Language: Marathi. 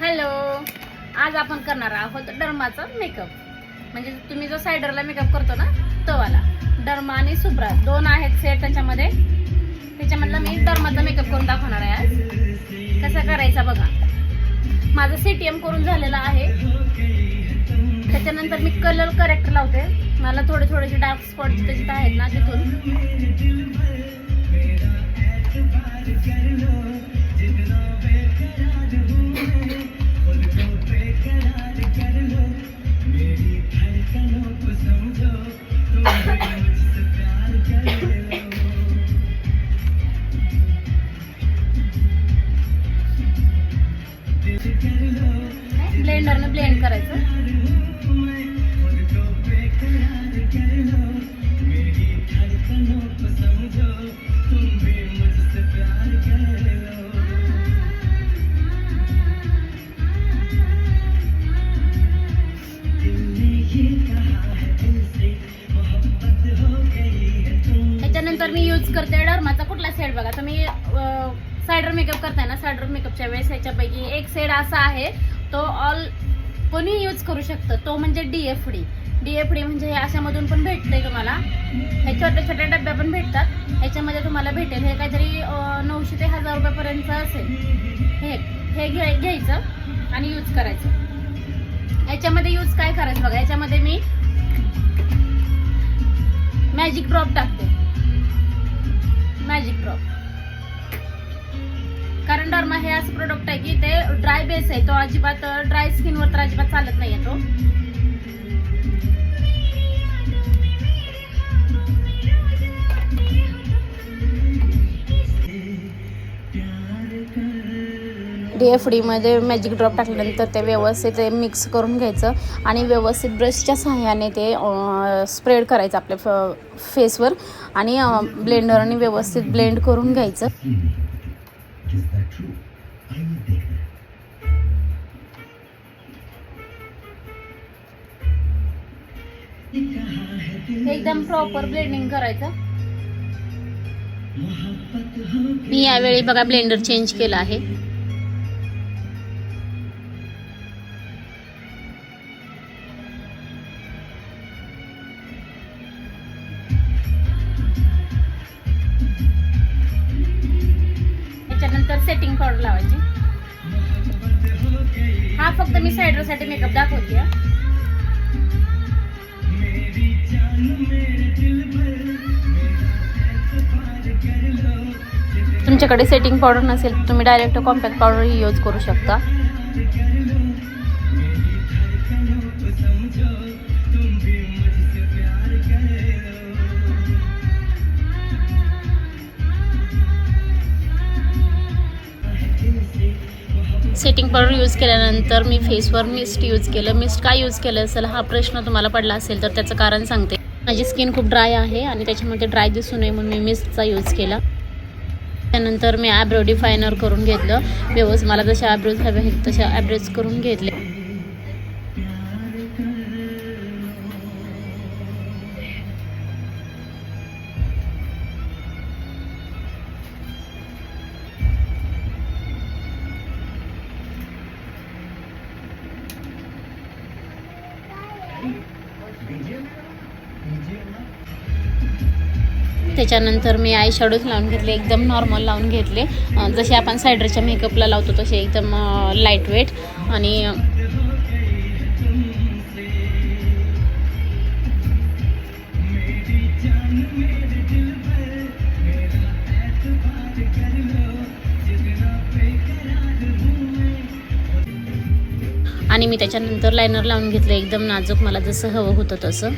हॅलो आज आपण करणार आहोत डर्माचा मेकअप म्हणजे तुम्ही जो सायडरला मेकअप करतो ना तो वाला. डर्मा आणि सुब्रा दोन आहेत सेट त्याच्यामध्ये. त्याच्यामधला मी डर्माचा मेकअप करून दाखवणार आहे आज. कसा करायचा बघा. माझं सी टी एम करून झालेला आहे. त्याच्यानंतर मी कलर करेक्ट लावते. मला थोडे थोडेसे डार्क स्पॉट त्याच्यात आहेत ना तिथून. ब्लेंडरने ब्लेंड करायचं. तर मी यूज करते डर्माचा कुठला सेट बघा. तुम्ही सायडर मेकअप करताय ना सायडर मेकअपच्या वेळेस ह्याच्यापैकी एक सेट असा आहे तो ऑल कोणी यूज करू शकतं. तो म्हणजे डीएफ डी डीएफ डी म्हणजे हे अशामधून पण भेटतंय तुम्हाला. हे छोट्या छोट्या डब्या पण भेटतात. ह्याच्यामध्ये तुम्हाला भेटेल. हे काहीतरी नऊशे ते हजार रुपयापर्यंत असेल. हे हे घ्याय घ्यायचं आणि यूज करायचं. याच्यामध्ये यूज काय करायचं बघा? याच्यामध्ये मी मॅजिक ड्रॉप टाकते. मॅजिक ड्रॉप कारण डॉर्मा हे असं प्रोडक्ट आहे की ते ड्राय बेस आहे. तो अजिबात ड्राय स्किनवर तर अजिबात चालत नाही तो. डी एफ डीमध्ये मॅजिक ड्रॉप टाकल्यानंतर ते व्यवस्थित मिक्स करून घ्यायचं आणि व्यवस्थित ब्रशच्या सहाय्याने ते स्प्रेड करायचं आपल्या फ फेसवर आणि ब्लेंडरने व्यवस्थित ब्लेंड करून घ्यायचं. एकदम प्रॉपर ब्लेंडिंग करायचं. मी यावेळी बघा ब्लेंडर चेंज केला आहे. सेटिंग पावडर लावायची. हा फक्त मी सायडरसाठी मेकअप दाखवते तुमच्याकडे सेटिंग पावडर नसेल तर तुम्ही डायरेक्ट कॉम्पॅक्ट पावडर यूज करू शकता. सेटिंग पावडर यूज केल्यानंतर मी फेसवर मिस्ट यूज केलं. मिस्ट काय यूज केलं असेल? हा प्रश्न तुम्हाला पडला असेल तर त्याचं कारण सांगते. माझी स्किन खूप ड्राय आहे आणि त्याच्यामध्ये ड्राय दिसू नये म्हणून मी मिस्टचा यूज केला. त्यानंतर मी ॲब्रो डिफायनर करून घेतलं. व्यवस्थित मला जसे ॲब्रोज हवे आहेत तसे ॲब्रोज करून घेतले त्याच्यानंतर मी आय शॅडोज लावून घेतले एकदम नॉर्मल लावून घेतले. जसे आपण सायडरच्या मेकअपला लावतो तसे एकदम लाइट वेट आणि आणि मी त्याच्यानंतर लायनर लावून घेतलं. एकदम नाजूक मला जसं हवं होतं तसं.